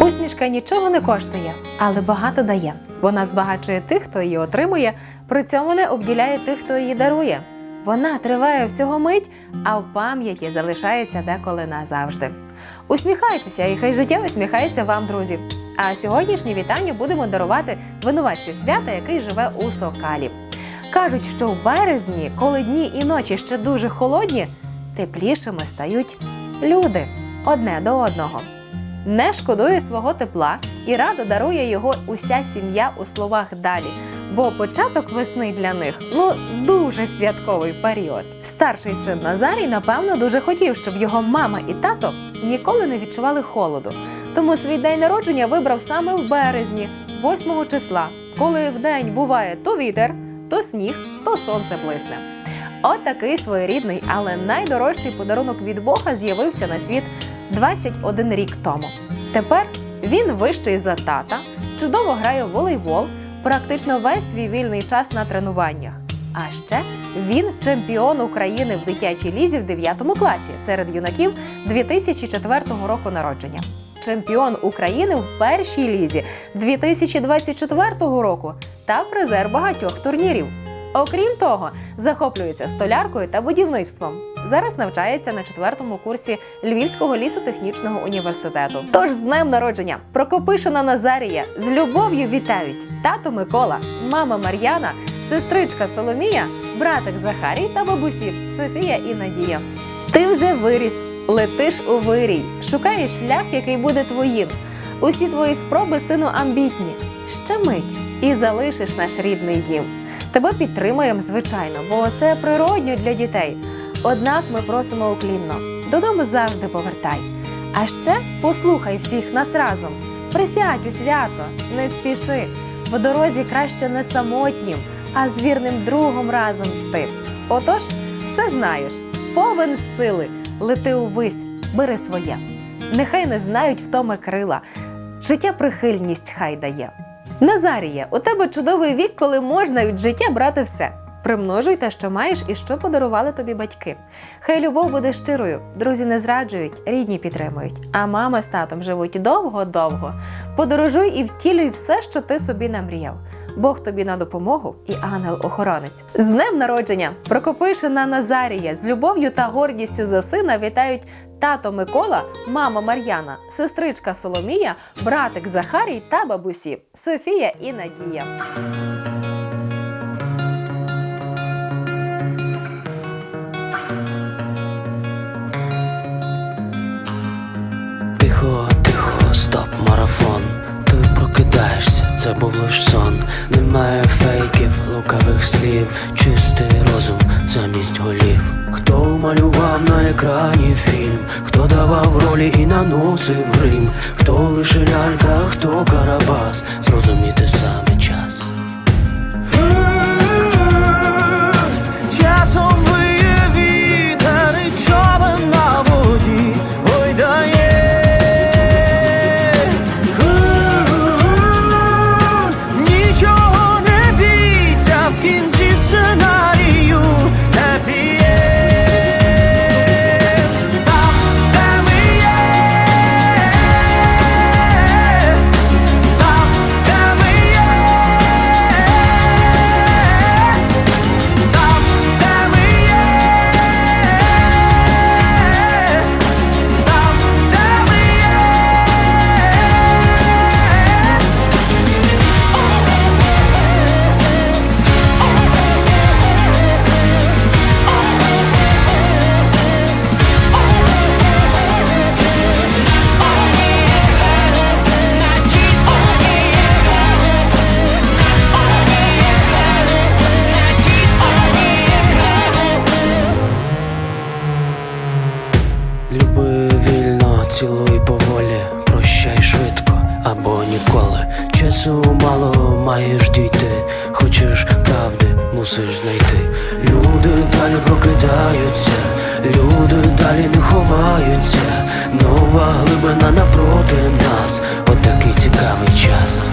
Усмішка нічого не коштує, але багато дає. Вона збагачує тих, хто її отримує, при цьому не обділяє тих, хто її дарує. Вона триває всього мить, а в пам'яті залишається деколи назавжди. Усміхайтеся, і хай життя усміхається вам, друзі. А сьогоднішнє вітання будемо дарувати винуватцю свята, який живе у Сокалі. Кажуть, що в березні, коли дні і ночі ще дуже холодні, теплішими стають люди одне до одного. Не шкодує свого тепла і радо дарує його уся сім'я у словах далі. Бо початок весни для них ну дуже святковий період. Старший син Назарій, напевно, дуже хотів, щоб його мама і тато ніколи не відчували холоду. Тому свій день народження вибрав саме в березні, 8 числа, коли вдень буває то вітер, то сніг, то сонце блисне. От такий своєрідний, але найдорожчий подарунок від Бога з'явився на світ 21 рік тому. Тепер він вищий за тата, чудово грає в волейбол, практично весь свій вільний час на тренуваннях. А ще він чемпіон України в дитячій лізі в 9 класі серед юнаків 2004 року народження. Чемпіон України в першій лізі 2024 року та призер багатьох турнірів. Окрім того, захоплюється столяркою та будівництвом. Зараз навчається на четвертому курсі Львівського лісотехнічного університету. Тож з днем народження Прокопишина Назарія з любов'ю вітають тато Микола, мама Мар'яна, сестричка Соломія, братик Захарій та бабусі Софія і Надія. Ти вже виріс, летиш у вирій, шукаєш шлях, який буде твоїм. Усі твої спроби, сину, амбітні. Ще мить і залишиш наш рідний дім. Тебе підтримаємо, звичайно, бо це природньо для дітей. Однак ми просимо уклінно додому завжди повертай. А ще послухай всіх нас разом. Присядь у свято, не спіши. В дорозі краще не самотнім, а з вірним другом разом йти. Отож, все знаєш, повен сили, лети увись, бери своє. Нехай не знають втоми крила, життя прихильність хай дає. Назаріє, у тебе чудовий вік, коли можна від життя брати все. Примножуй те, що маєш, і що подарували тобі батьки. Хай любов буде щирою, друзі не зраджують, рідні підтримують, а мама з татом живуть довго-довго. Подорожуй і втілюй все, що ти собі намріяв. Бог тобі на допомогу і ангел-охоронець. З днем народження Прокопишина Назарія з любов'ю та гордістю за сина вітають тато Микола, мама Мар'яна, сестричка Соломія, братик Захарій та бабусі Софія і Надія. Це був лиш сон. Немає фейків, лукавих слів, чистий розум замість голів. Хто малював на екрані фільм, хто давав ролі і наносив грим, хто лише лялька, хто карабас, зрозуміти саме час. Або ніколи. Часу мало маєш дійти, хочеш правди, мусиш знайти. Люди далі прокидаються, люди далі не ховаються. Нова глибина напроти нас, отакий цікавий час.